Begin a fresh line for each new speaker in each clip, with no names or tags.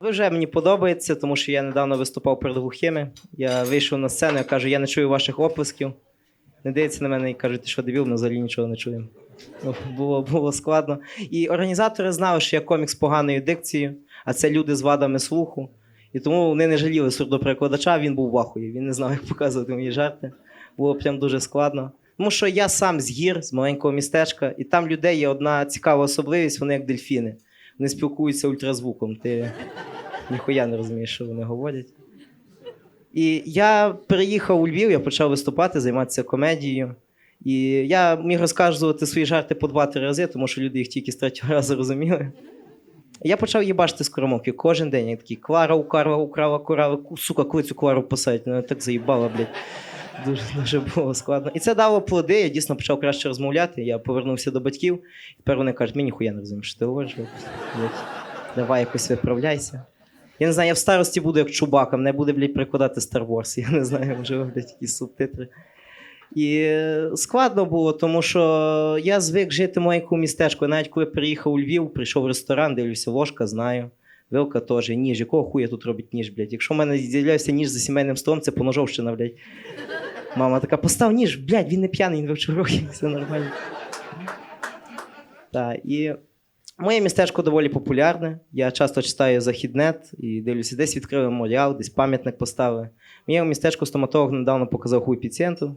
Вже мені подобається, тому що я недавно виступав перед глухими. Я вийшов на сцену, я кажу, я не чую ваших оплесків. Не дивиться на мене і кажуть, ти що дебіл, ми взагалі нічого не чуємо. Ну, було, було складно. І організатори знали, що я комік з поганою дикцією, а це люди з вадами слуху. І тому вони не жаліли сурдоперекладача, він був в ахуї. Він не знав, як показувати мої жарти. Було прям дуже складно. Тому що я сам з гір, з маленького містечка, і там людей є одна цікава особливість, вони як дельфіни. Вони спілкуються ультразвуком. Ти ніхуя не розумієш, що вони говорять. І я переїхав у Львів, я почав виступати, займатися комедією. І я міг розказувати свої жарти по два-три рази, тому що люди їх тільки з третього разу розуміли. Я почав їбачити скоромовки кожен день. Я такий Клара украла, украла, курала, ку- сука, коли цю Клару посадять. Мене так заїбала, блядь. Дуже, дуже було складно. І це дало плоди, я дійсно почав краще розмовляти. Я повернувся до батьків. Тепер вони кажуть, мені ніхуя не розумієш, що ти говориш. Давай якось виправляйся. Я не знаю, я в старості буду як чубака, мене буде, блядь, прикладати Star Wars. Я не знаю, можливо, блядь, якісь субтитри. І е, складно було, тому що я звик жити в маленькому містечку. Навіть коли приїхав у Львів, прийшов в ресторан, дивлюся, ложка, знаю. Вилка теж, ніж. Якого хуя тут робить ніж, блядь? Якщо в мене з'являється ніж за сімейним столом, це поножовщина, блядь. Мама така, постав ніж, блядь, він не п'яний, він вивчив роки, все нормально. Так, і моє містечко доволі популярне. Я часто читаю західнет і дивлюся, десь відкрили меморіал, десь пам'ятник поставили. Моєму містечку стоматолог недавно показав хуй пацієнту.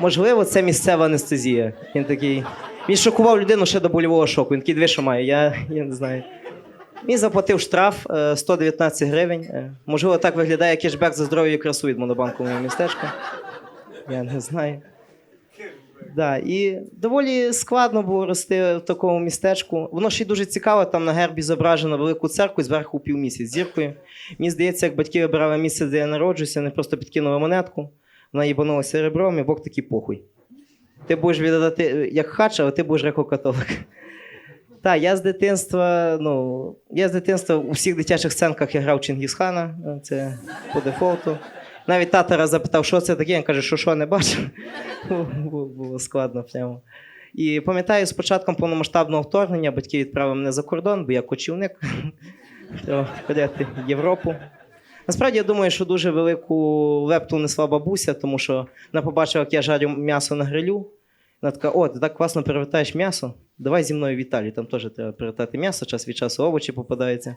Можливо, це місцева анестезія. Він такий. Він шокував людину ще до больового шоку. Він такий дві, що має, я, я не знаю. Він заплатив штраф е, 119 гривень. Е, Можливо, так виглядає кешбек за здоров'я і красу від монобанку моєму містечку. Я не знаю. Да, і доволі складно було рости в такому містечку. Воно ще й дуже цікаво, там на гербі зображено велику церкву зверху півмісяць зіркою. Мені здається, як батьки вибирали місце, де я народжуся, вони просто підкинули монетку, вона їбанулася ребром, і Бог такий похуй. Ти будеш віддати як хач, але ти будеш греко-католик. Так, я з дитинства, ну, я з дитинства у всіх дитячих сценках я грав Чингісхана, е, це по дефолту. Навіть тата раз запитав, що це таке, він каже, що що не бачив. Було, складно прямо. І пам'ятаю, з початком повномасштабного вторгнення батьки відправили мене за кордон, бо я кочівник. Треба в Європу. Насправді я думаю, що дуже велику лепту несла бабуся, тому що вона побачила, як я жарю м'ясо на грилю. Вона така: о, ти так класно перевертаєш м'ясо. Давай зі мною в там теж треба перевертати м'ясо, час від часу овочі попадаються.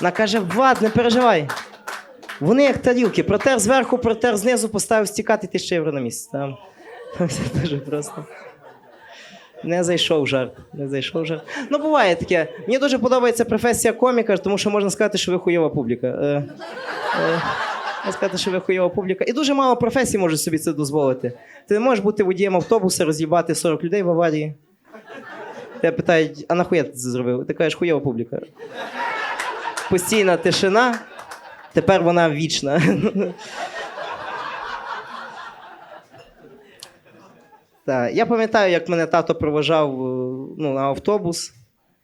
Вона каже: Влад, не переживай. Вони як тарілки, протер зверху, протер знизу, поставив стікати ти ще євро на місяць. Там, там дуже просто. Не зайшов жарт. Не зайшов жарт. Ну, буває таке. Мені дуже подобається професія коміка, тому що можна сказати, що ви хуйова публіка. Е, е, можна сказати, що ви хуйова публіка. І дуже мало професій може собі це дозволити. Ти не можеш бути водієм автобуса, роз'їбати 40 людей в аварії. Тебе питають, а нахуя ти це зробив? Ти кажеш, хуйова публіка. Постійна тишина, тепер вона вічна. Так, я пам'ятаю, як мене тато проважав е, ну, на автобус,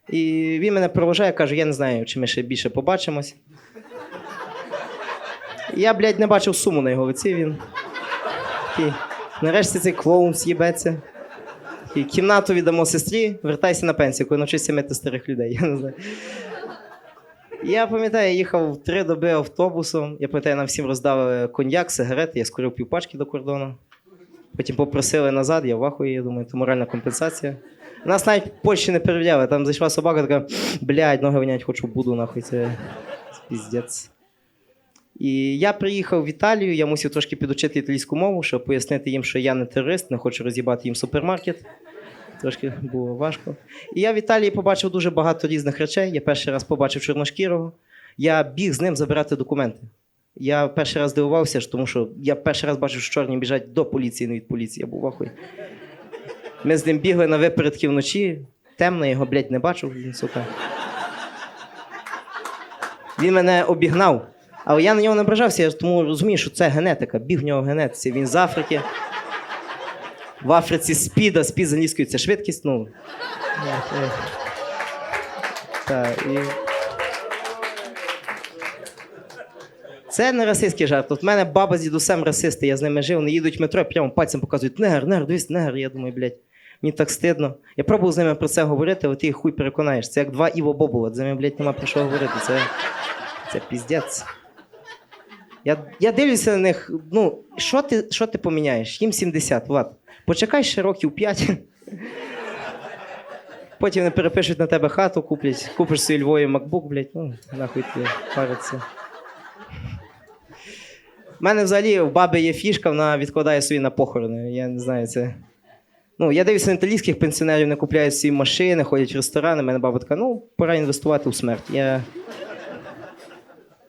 і він мене проважає, каже, я не знаю, чи ми ще більше побачимось. Я, блядь, не бачив суму на його лиці. Він. Такий, нарешті цей клоун з'їбеться. Такий, Кімнату віддамо сестрі, вертайся на пенсію, коли навчишся мити старих людей. Я не знаю. Я пам'ятаю, я їхав три доби автобусом. Я пам'ятаю, нам всім роздали коньяк, сигарети, я скурив півпачки до кордону. Потім попросили назад, я в ахуї, я думаю, це моральна компенсація. Нас навіть в Польщі не перевіряли. Там зайшла собака, така, блядь, ноги винять, хочу буду, нахуй, це піздець. І я приїхав в Італію, я мусив трошки підучити італійську мову, щоб пояснити їм, що я не терорист, не хочу роз'їбати їм супермаркет. Трошки було важко. І я в Італії побачив дуже багато різних речей. Я перший раз побачив чорношкірого. Я біг з ним забирати документи. Я перший раз дивувався, тому що я перший раз бачив, що чорні біжать до поліції, не від поліції. Я був в ахуї. Ми з ним бігли на випередки вночі. Темно, його, блядь, не бачив, він, сука. Він мене обігнав. Але я на нього не ображався, я тому розумію, що це генетика, біг в нього в генетиці. Він з Африки. В Африці спіда, спід з англійською швидкість. Ну. Так, і... Це не расистський жарт. От в мене баба з дідусем расисти, я з ними жив, вони їдуть в метро, прямо пальцем показують негр, негр, дивись, негр. Я думаю, блядь, Мені так стидно. Я пробував з ними про це говорити, але ти їх хуй переконаєш. Це як два Іво Бобова, з ними, блядь, нема про що говорити. Це, це піздець. Я, я дивлюся на них, ну, що ти, що ти поміняєш? Їм 70, Влад. Почекай ще років 5. Потім вони перепишуть на тебе хату, куплять, купиш собі Львові MacBook, блядь, ну, нахуй ти париться. У мене взагалі в баби є фішка, вона відкладає собі на похорони. Я не знаю, це. Ну, я дивлюся на італійських пенсіонерів, не купляють всі машини, ходять в ресторани. У мене баба така, ну, пора інвестувати у смерть. Я...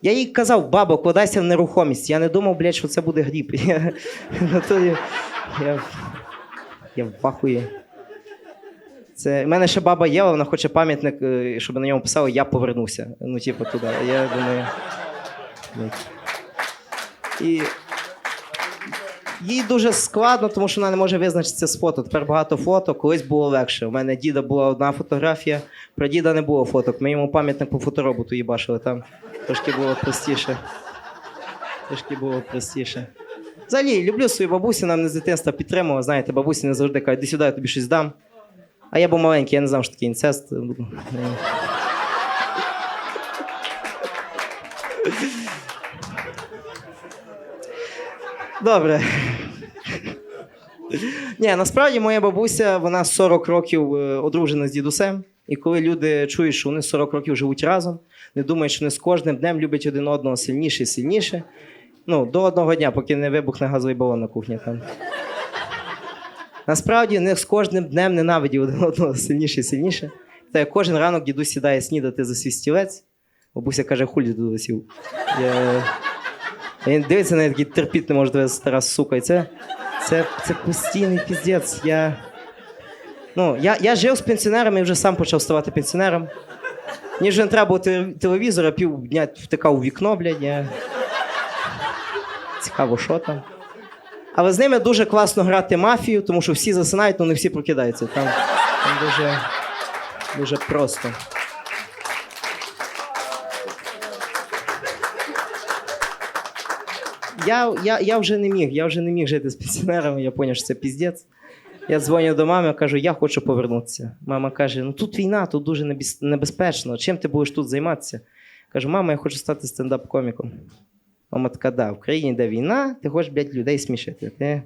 Я їй казав, бабо, кладайся в нерухомість. Я не думав, блядь, що це буде гріб. Я, я, я, я в. Це, в мене ще баба Єва, вона хоче пам'ятник, е, щоб на ньому писали Я повернуся. Ну, типу, туди. Я думаю. І їй дуже складно, тому що вона не може визначитися з фото. Тепер багато фото, колись було легше. У мене діда була одна фотографія, про діда не було фоток. Ми йому пам'ятник по фотороботу їбашили там. Трошки було простіше. Трошки було простіше. Взагалі, люблю свою бабусю, нам не з дитинства підтримувала. Знаєте, бабусі не завжди кажуть, іди сюди, я тобі щось дам. А я був маленький, я не знав, що таке інцест. Добре. Ні, насправді моя бабуся, вона 40 років е, одружена з дідусем. І коли люди чують, що вони 40 років живуть разом, не думають, що вони з кожним днем люблять один одного сильніше і сильніше. Ну, до одного дня, поки не вибухне газовий балон на кухні там. Насправді, вони з кожним днем ненавидять один одного сильніше і сильніше. Та кожен ранок дідусь сідає снідати за свій стілець, бабуся каже, хулі туди сів. Я... Він дивиться на неї такий терпіти не може тебе стара сука. І це, це, це постійний піздець. Я, ну, я, я жив з пенсіонерами і вже сам почав ставати пенсіонером. Мені вже не треба було те- телевізора, півдня втикав у вікно, блядь. Я... Цікаво, що там. Але з ними дуже класно грати мафію, тому що всі засинають, але не всі прокидаються. Там, там дуже, дуже просто. Я, я, я вже не міг, я вже не міг жити з пенсіонерами, я зрозумів, що це піздець. Я дзвоню до мами, кажу, я хочу повернутися. Мама каже: ну тут війна, тут дуже небезпечно. Чим ти будеш тут займатися? Кажу, мама, я хочу стати стендап-коміком. Мама така, да, в країні, де війна, ти хочеш, блядь, людей смішити. Ти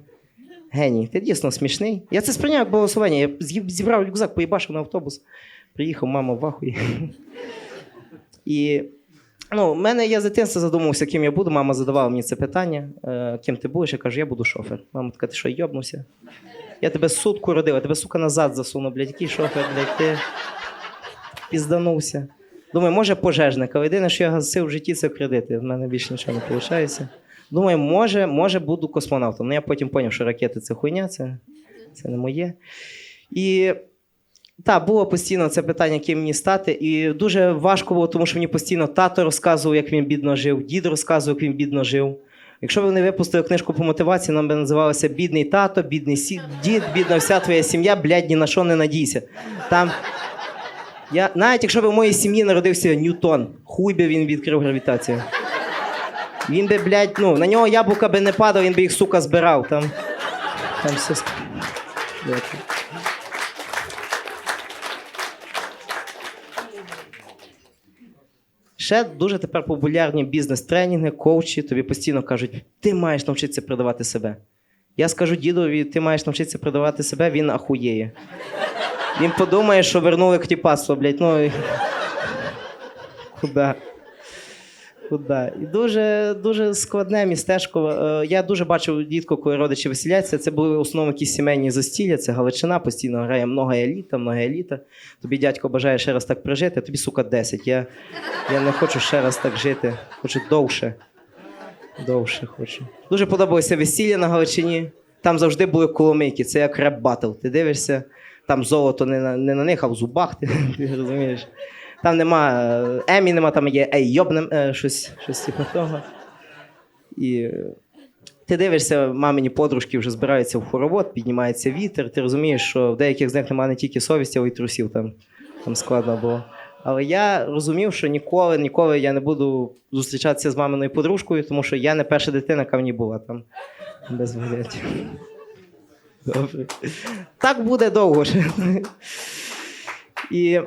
геній, ти дійсно смішний. Я це сприйняв як голосування. Я зібрав рюкзак, поїбашив на автобус. Приїхав, мама в ахуї. І ну, в мене я з дитинства задумався, ким я буду. Мама задавала мені це питання: е, ким ти будеш? Я кажу, я буду шофер. Мама така, ти що, йобнувся? Я тебе сутку родила, тебе сука назад засуну, блядь, який шофер, блядь, ти пізданувся. Думаю, може пожежник, але єдине, що я гасив в житті, це кредити. В мене більше нічого не виходить. Думаю, може, може буду космонавтом. Ну я потім зрозумів, що ракети це хуйня, це, це не моє. І так, було постійно це питання, ким мені стати. І дуже важко було, тому що мені постійно тато розказував, як він бідно жив, дід розказував, як він бідно жив. Якщо б вони випустили книжку по мотивації, нам би називалося Бідний тато, бідний сі... дід, бідна вся твоя сім'я, блядь, ні на що не надійся. Там. Я, навіть якщо б в моїй сім'ї народився Ньютон, хуй би він відкрив гравітацію. Він би, блядь, ну, на нього яблука би не падав, він би їх, сука, збирав. Там, там все. Ще дуже тепер популярні бізнес-тренінги, коучі тобі постійно кажуть, ти маєш навчитися продавати себе. Я скажу дідові, ти маєш навчитися продавати себе, він ахуєє. Він подумає, що вернули ктіпаство, блядь, ну. Куда? Куда? І дуже, дуже складне містечко. Е, Я дуже бачив дітко, коли родичі веселяться. Це були в якісь сімейні застілля, це Галичина, постійно грає много еліта, много еліта. Тобі дядько бажає ще раз так прожити, тобі, сука, 10. Я, я не хочу ще раз так жити. Хочу довше. Довше хочу. Дуже подобалося весілля на Галичині. Там завжди були коломийки, це як реп батл. Ти дивишся, там золото не на, не на них, а в зубах, ти, ти розумієш. Там нема е, Емі, нема, там є ей, йобнем, е, щось, щось типу того. І е, ти дивишся, мамині подружки вже збираються в хоровод, піднімається вітер. Ти розумієш, що в деяких з них немає не тільки совісті, але й трусів там, там складно було. Але я розумів, що ніколи, ніколи я не буду зустрічатися з маминою подружкою, тому що я не перша дитина, яка в ній була там без варіантів. Добре. Так буде довго. І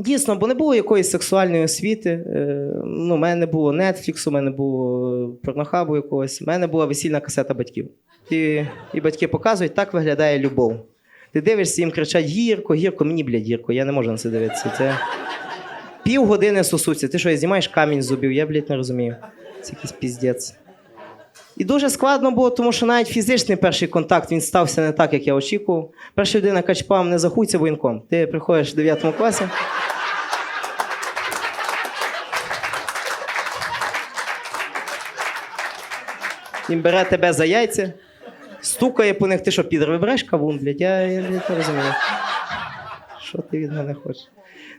дійсно, бо не було якоїсь сексуальної освіти. Е, Ну, у мене не було Netflix, у мене було порнохабу якогось. У мене була весільна касета батьків. І, і батьки показують, так виглядає любов. Ти дивишся, їм кричать гірко, гірко, мені, блядь, гірко, я не можу на це дивитися. Це півгодини сосуться. Ти що, знімаєш камінь з зубів? Я, блядь, не розумію. Це якийсь піздець. І дуже складно було, тому що навіть фізичний перший контакт він стався не так, як я очікував. Перша людина яка чіпала мене захуйся воєнком. Ти приходиш в 9 класі. Він бере тебе за яйця, стукає по них, ти що, підер, вибереш кавун, блядь, я, я не розумію. Що ти від мене хочеш?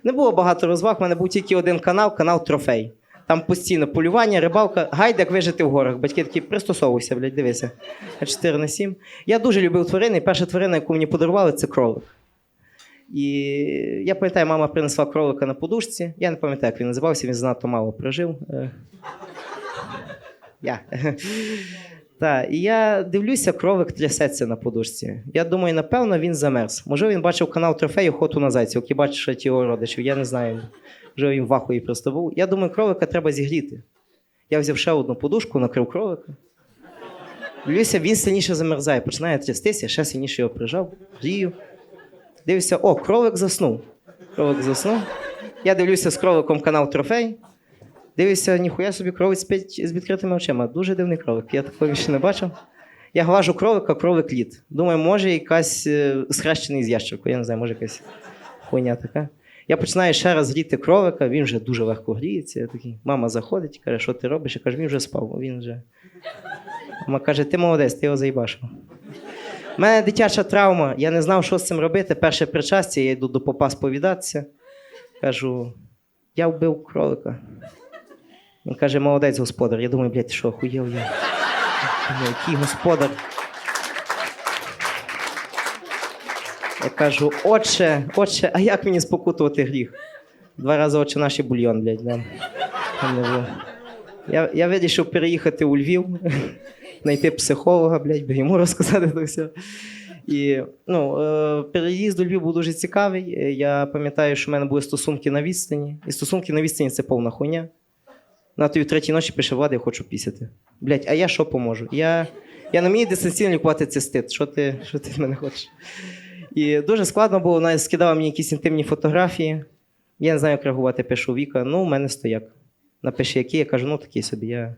Не було багато розваг, в мене був тільки один канал, канал Трофей. Там постійно полювання, рибалка, гайд, як вижити в горах. Батьки такі, пристосовуйся, блядь, дивися. 4 на 7. Я дуже любив тварини, і перша тварина, яку мені подарували, це кролик. І я пам'ятаю, мама принесла кролика на подушці. Я не пам'ятаю, як він називався, він занадто мало прожив. Е, Я. Так, і я дивлюся, кролик трясеться на подушці. Я думаю, напевно, він замерз. Може, він бачив канал Трофей охоту на зайців, який бачить його родичів. Я не знаю. Вже він в ахуї просто був. Я думаю, кролика треба зігріти. Я взяв ще одну подушку, накрив кролика. Дивлюся, він сильніше замерзає, починає трястися, ще сильніше його прижав, грію. Дивлюся, о, кролик заснув. Кролик заснув. Я дивлюся з кроликом канал Трофей. Дивлюся, ніхуя собі кролик спить з відкритими очима. Дуже дивний кролик. Я такого ще не бачив. Я глажу кролика, кролик лід. Думаю, може якась е, схрещений з ящеркою. Я не знаю, може якась хуйня така. Я починаю ще раз гріти кролика, він вже дуже легко гріється. Я такий, мама заходить, каже, що ти робиш? Я кажу, він вже спав, він вже. Мама каже, ти молодець, ти його заїбашив. У мене дитяча травма, я не знав, що з цим робити. Перше причастя, я йду до попа сповідатися. Кажу, я вбив кролика. Він каже, молодець господар. Я думаю, блядь, що, охуєв я? Який господар? Я кажу, отче, отче, а як мені спокутувати гріх? Два рази отче наші бульйон, блядь, було. Я, я вирішив переїхати у Львів, знайти психолога, блядь, би йому розказати то все. І ну, е, переїзд у Львів був дуже цікавий. Я пам'ятаю, що в мене були стосунки на відстані. І стосунки на відстані це повна хуйня. На той в третій ночі пише влада, я хочу пісяти. Блядь, а я що поможу? Я, я не вмію дистанційно лікувати цистит. Що ти, що ти від мене хочеш? І дуже складно було, вона скидала мені якісь інтимні фотографії. Я не знаю, як реагувати, пишу Віка, ну, у мене стояк. Напиши, який, я кажу, ну такий собі, я,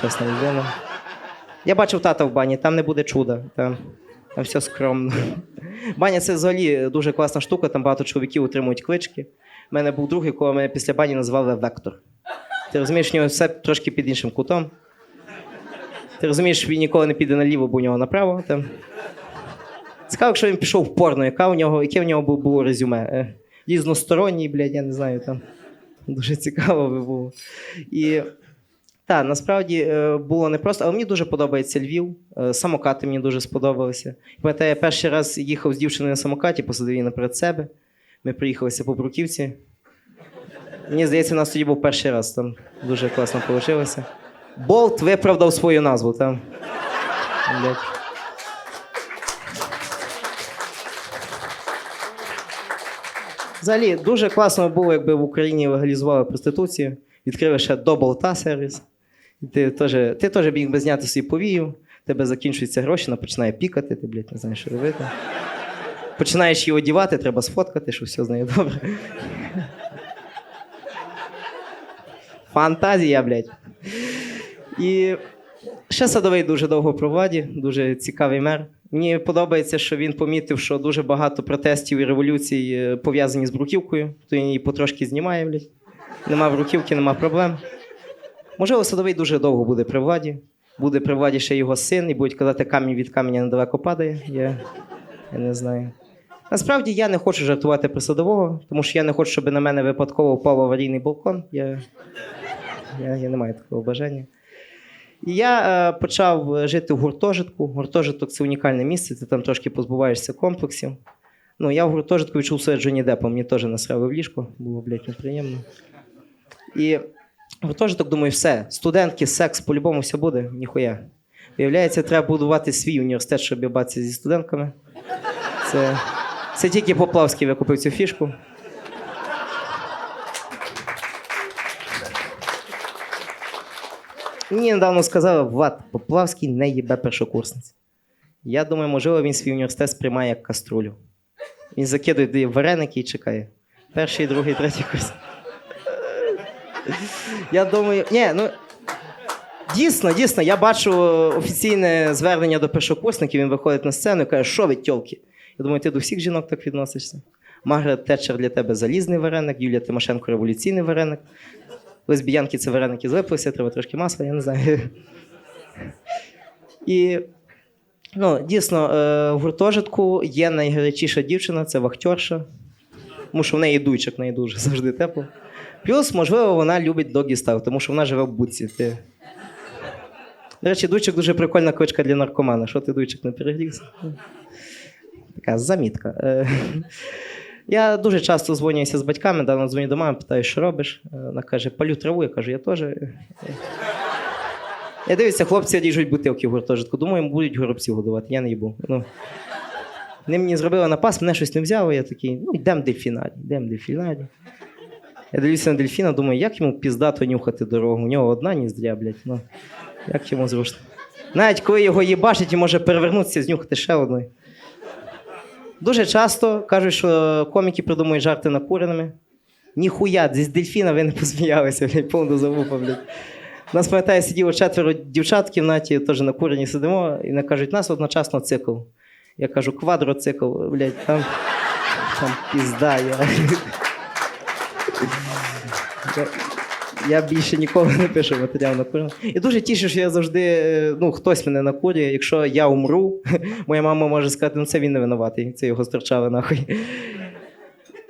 чесна людина. Я бачив тата в бані, там не буде чуда, там, там все скромно. Баня це взагалі дуже класна штука, там багато чоловіків отримують клички. У мене був друг, якого мене після бані називали Вектор. Ти розумієш, в нього все трошки під іншим кутом. Ти розумієш, він ніколи не піде наліво, бо у нього направо. Там. Цікаво, якщо він пішов в порно, яка у нього, яке в нього було, резюме? Е, Різносторонній, блядь, я не знаю, там дуже цікаво би було. І так, насправді е, було непросто, але мені дуже подобається Львів. Е, Самокати мені дуже сподобалися. Пам'ятаю, я перший раз їхав з дівчиною на самокаті, посадив її наперед себе. Ми приїхалися по Бруківці. Мені здається, у нас тоді був перший раз, там дуже класно вийшло. Болт виправдав свою назву. Там. Блядь. Взагалі, дуже класно було, якби в Україні легалізували проституцію, відкрили ще болта сервіс. Ти теж, ти теж міг би зняти свій повію, тебе закінчуються гроші, вона починає пікати, ти, блядь, не знаєш, що робити. Починаєш її одівати, треба сфоткати, що все з нею добре. Фантазія, блядь. І ще садовий дуже довго при владі, дуже цікавий мер. Мені подобається, що він помітив, що дуже багато протестів і революцій е, пов'язані з бруківкою, то він її потрошки знімає, блядь. Нема бруківки, нема проблем. Можливо, садовий дуже довго буде при владі. Буде при владі ще його син, і будуть казати, камінь від каменя недалеко падає. Я, я не знаю. Насправді я не хочу жартувати про садового, тому що я не хочу, щоб на мене випадково впав аварійний балкон. Я, я, я не маю такого бажання. І я е, почав жити в гуртожитку. Гуртожиток це унікальне місце, ти там трошки позбуваєшся комплексів. Ну, я в гуртожитку відчув себе Джоні Депом, мені теж насрали в ліжко, було, блядь, неприємно. І гуртожиток, думаю, все, студентки, секс, по-любому все буде, ніхуя. Виявляється, треба будувати свій університет, щоб єбатися зі студентками. Це, це тільки Поплавський викупив цю фішку. Мені недавно сказали, Влад, Поплавський не їбе першокурсниць. Я думаю, можливо, він свій університет сприймає як каструлю. Він закидує вареники і чекає. Перший, другий, третій курс. Я думаю, ні, ну. Дійсно, дійсно, я бачу офіційне звернення до першокурсників, він виходить на сцену і каже, що ви тьолки? Я думаю, ти до всіх жінок так відносишся. Маргарет Тетчер для тебе залізний вареник, Юлія Тимошенко революційний вареник. Лесбіянки це вареники злиплися, треба трошки масла, я не знаю. І ну, дійсно, е, в гуртожитку є найгарячіша дівчина, це вахтерша. Тому що в неї дуйчик, в неї дуже завжди тепло. Плюс, можливо, вона любить догі стайл, тому що вона живе в будці. Ти... До речі, дуйчик дуже прикольна кочка для наркомана. Що ти дуйчик не перегрівся? Така замітка. Я дуже часто дзвонюся з батьками, давно дзвоню до мами, питаю, що робиш. Е, Вона каже, палю траву, я кажу, я теж. Я дивлюся, хлопці ріжуть бутилки в гуртожитку. Думаю, будуть горобців годувати, я не їбу. Ну, вони мені зробили напас, мене щось не взяло, я такий, ну йдемо дельфінарі, йдемо дельфінарі. Я дивлюся на дельфіна, думаю, як йому піздато нюхати дорогу. У нього одна ніздря, блядь. Ну, як йому зручно. Навіть коли його їбашить може перевернутися, знюхати ще одної. Дуже часто кажуть, що коміки придумують жарти накуреними. Ніхуя, зі дельфіна ви не посміялися, блядь, повну блядь. Нас, пам'ятаю, сиділо четверо дівчат в кімнаті, теж накурені сидимо, і вони кажуть, нас одночасно цикл. Я кажу, квадроцикл, блядь, там, там пізда. Я... Я, більше ніколи не пишу матеріал на курення. І дуже тішу, що я завжди, е, ну, хтось мене накурює. Якщо я умру, моя мама може сказати, ну це він не винуватий, це його стерчали нахуй.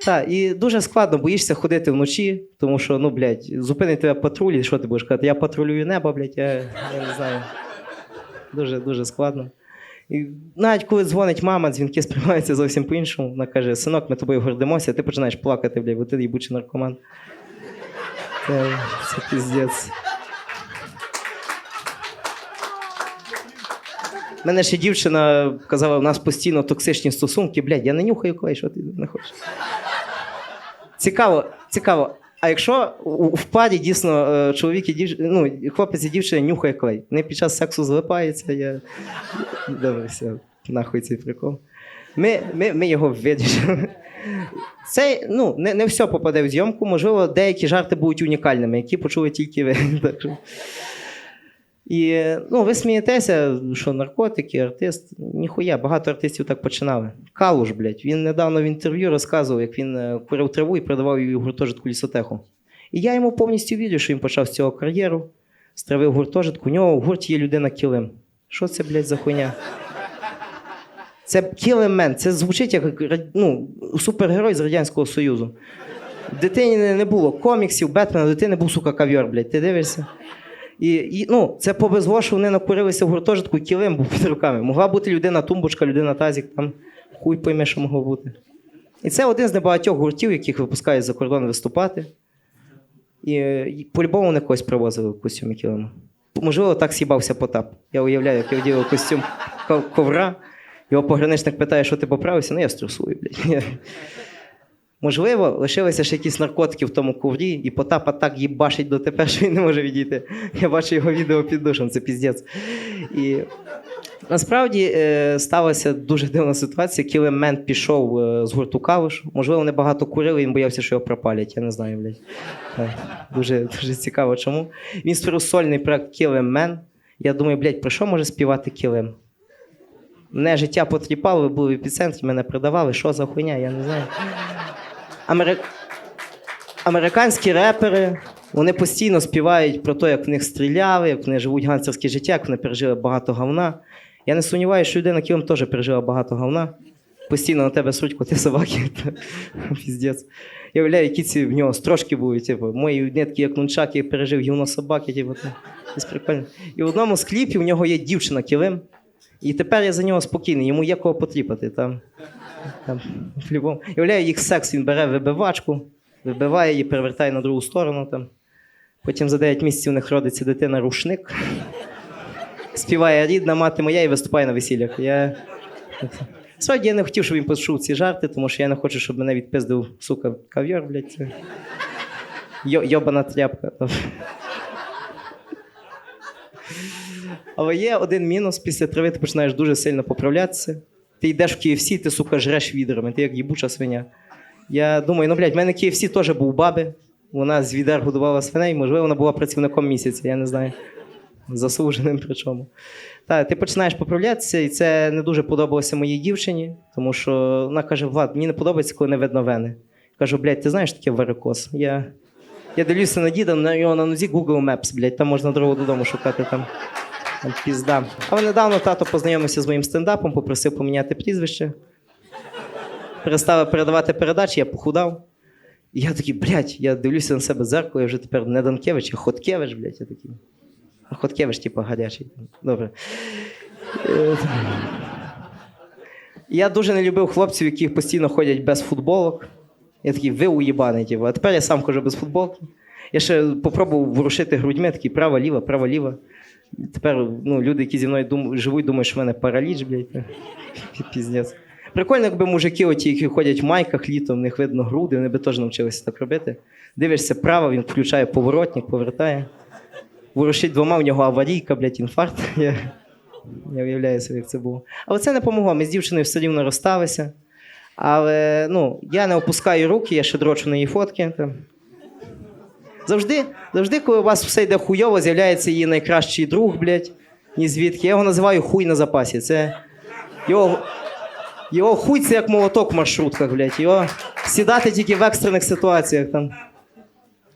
Так, і дуже складно боїшся ходити вночі, тому що, ну, блядь, зупинить тебе патруль, і що ти будеш казати? Я патрулюю небо, блядь, я, я не знаю. Дуже, дуже складно. І навіть коли дзвонить мама, дзвінки сприймаються зовсім по-іншому. Вона каже: синок, ми тобою гордимося, ти починаєш плакати, блядь, бо ти їбучий наркоман. Це, це піздець. Мене ще дівчина казала, у нас постійно токсичні стосунки. Блядь, я не нюхаю клей, що ти не хочеш. Цікаво, цікаво. А якщо в парі дійсно е, чоловік і дівч... ну, хлопець і дівчина нюхає клей, вони під час сексу злипаються, я. Все, нахуй цей прикол. Ми, ми, ми його вирішимо. Це ну, не, не все попаде в зйомку, можливо, деякі жарти будуть унікальними, які почули тільки ви. І ну, ви смієтеся, що наркотики, артист. Ніхуя, багато артистів так починали. Калуш, блядь, він недавно в інтерв'ю розказував, як він е, курив траву і продавав її в гуртожитку лісотеху. І я йому повністю вірю, що він почав з цього кар'єру, стравив гуртожитку. У нього в гурті є людина килим. Що це, блядь, за хуйня? Це кілемен, це звучить як ну, супергерой з Радянського Союзу. Дитині не було коміксів, Бетмена, дитини був сука кав'йор, блядь, ти дивишся? І, і ну, це повезло, що вони накурилися в гуртожитку, і килим був під руками. Могла бути людина тумбочка, людина тазік, там хуй пойме, що могло бути. І це один з небагатьох гуртів, яких випускають за кордон виступати. І, і по-любому вони когось привозили в костюмі килима. Можливо, так с'їбався Потап. Я уявляю, як я вдів костюм ко- ковра. Його пограничник питає, що ти поправився, ну я струсую, блядь. Можливо, лишилися ще якісь наркотики в тому коврі, і Потапа так їбашить дотепер, що він не може відійти. Я бачу його відео під душем, це піздець. І насправді е, сталася дуже дивна ситуація. Кілемен пішов е, з гурту Калуш. Можливо, вони багато курили, він боявся, що його пропалять. Я не знаю, блядь. Дуже, дуже цікаво, чому. Він створив сольний проект Кілемен. Я думаю, блядь, про що може співати Кілем? Мене життя потріпало, ви були в епіцентрі, мене продавали. Що за хуйня, я не знаю. Амери... Американські репери вони постійно співають про те, як в них стріляли, як вони живуть гангстерське життя, як вони пережили багато говна. Я не сумніваюся, що людина Кілем теж пережила багато говна. Постійно на тебе сруть коти собаки. Піздець. Я уявляю, які ці в нього строчки були, типу, мої нитки, як нунчаки, пережив гівно собаки, типу, це прикольно. І в одному з кліпів у нього є дівчина Кілим, і тепер я за нього спокійний, йому є кого потріпати. Там, там, по-любому. Уявляю, їх секс він бере вибивачку, вибиває її, перевертає на другу сторону. Там. Потім за 9 місяців у них родиться дитина рушник. співає рідна мати моя і виступає на весіллях. Я... Сьогодні я не хотів, щоб він почув ці жарти, тому що я не хочу, щоб мене відпиздив, сука, кав'яр, блядь. Йобана тряпка. Але є один мінус, після трави ти починаєш дуже сильно поправлятися. Ти йдеш в KFC, ти, сука, жреш відрами, ти як їбуча свиня. Я думаю, ну, блядь, в мене KFC теж був баби. Вона з відер годувала свиней, можливо, вона була працівником місяця, я не знаю. Заслуженим причому. Так, ти починаєш поправлятися, і це не дуже подобалося моїй дівчині, тому що вона каже: Влад, мені не подобається, коли не видно вени. Кажу, блядь, ти знаєш таке варикоз? Я, я дивлюся на діда, на його на нозі Google Maps, блядь, там можна дорогу додому шукати там. Пізда. Але недавно тато познайомився з моїм стендапом, попросив поміняти прізвище. Перестав передавати передачі, я похудав. І я такий, блядь, я дивлюся на себе зеркало, я вже тепер не Данкевич, а Хоткевич, блядь, я такий. Хоткевич, типу, гарячий. Добре. Е, Я дуже не любив хлопців, які постійно ходять без футболок. Я такий, ви уїбаний, типу. А тепер я сам хожу без футболки. Я ще попробував ворушити грудьми, такий права, ліва, права, ліва. Тепер ну, люди, які зі мною дум... живуть, думають, що в мене параліч, блядь. Піздець. Прикольно, якби мужики, оті, які ходять в майках літом, в них видно груди, вони би теж навчилися так робити. Дивишся право, він включає поворотник, повертає. Ворушить двома, у нього аварійка, блядь, інфаркт. Я, я уявляю собі, як це було. Але це не помогло. Ми з дівчиною все рівно розсталися. Але ну, я не опускаю руки, я ще дрочу на її фотки. Там. Завжди, завжди, коли у вас все йде хуйово, з'являється її найкращий друг, блядь, ні звідки. Я його називаю хуй на запасі. Це його, його хуй це як молоток в маршрутках, блядь. Його сідати тільки в екстрених ситуаціях там.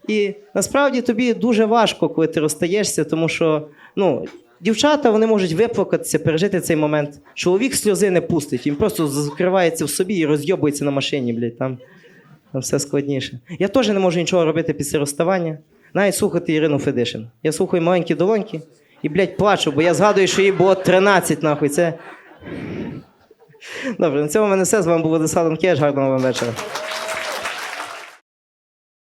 І насправді тобі дуже важко, коли ти розстаєшся, тому що ну, дівчата вони можуть виплакатися, пережити цей момент. Чоловік сльози не пустить, він просто закривається в собі і розйобується на машині, блядь, там, все складніше. Я теж не можу нічого робити після розставання. Навіть слухати Ірину Федишин. Я слухаю маленькі долоньки і, блядь, плачу, бо я згадую, що їй було 13, нахуй. Це. Добре, на цьому в мене все. З вами був Владислав Донкевич. Гарного вам вечора.